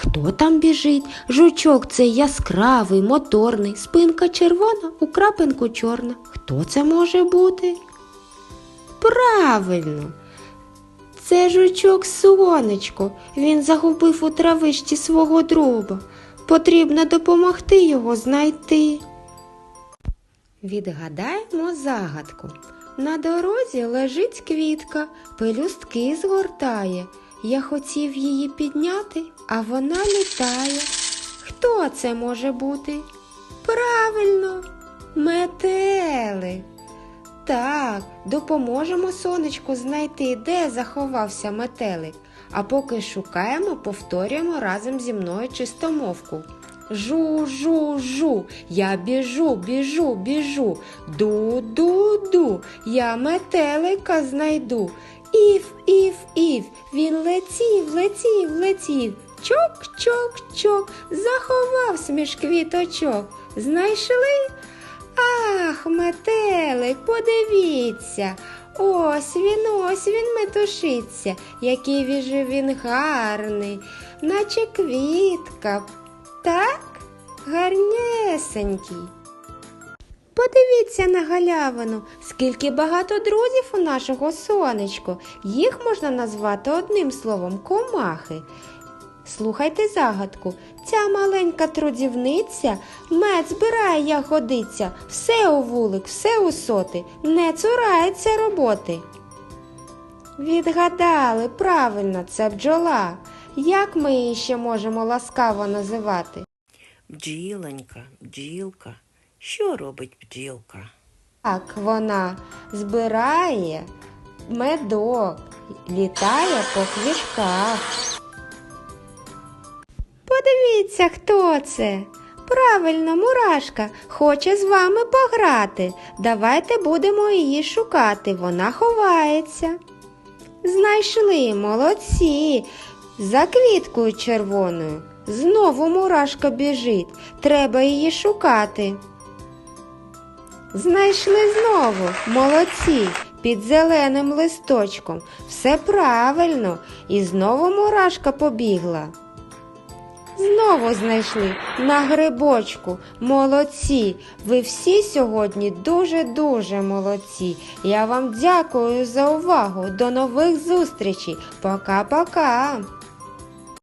Хто там біжить? Жучок цей яскравий, моторний, спинка червона, у крапинку чорна. Хто це може бути? Правильно. Це жучок сонечко. Він загубив у травичці свого друга. Потрібно допомогти його знайти. Відгадаємо загадку. На дорозі лежить квітка, пелюстки згортає. Я хотів її підняти, а вона літає. Хто це може бути? Правильно, метелик. Так, допоможемо сонечку знайти, де заховався метелик. А поки шукаємо, повторюємо разом зі мною чистомовку. Жу, жу, жу, я біжу, біжу, біжу. Ду, ду, ду, я метелика знайду. Іф, іф, іф, він летів, летів, летів. Чок, чок, чок, заховався між квіточок. Знайшли? Ах, метелик, подивіться. Ось він, ось він метушиться, який же він гарний, наче квітка. Так, гарнесенький. Подивіться на галявину, скільки багато друзів у нашого сонечко. Їх можна назвати одним словом комахи. Слухайте загадку. Ця маленька трудівниця мед збирає ягодиця, все у вулик, все у соти, не цурається роботи. Відгадали, правильно, це бджола. Як ми її ще можемо ласкаво називати? Бджілонька, бджілка. Що робить бджілка? Так, вона збирає медок, літає по квішках. Подивіться, хто це. Правильно, мурашка хоче з вами пограти. Давайте будемо її шукати. Вона ховається. Знайшли, молодці. За квіткою червоною. Знову мурашка біжить. Треба її шукати. Знайшли знову, молодці, під зеленим листочком. Все правильно, і знову мурашка побігла. Знову знайшли на грибочку. Молодці. Ви всі сьогодні дуже-дуже молодці. Я вам дякую за увагу. До нових зустрічей. Пока-пока.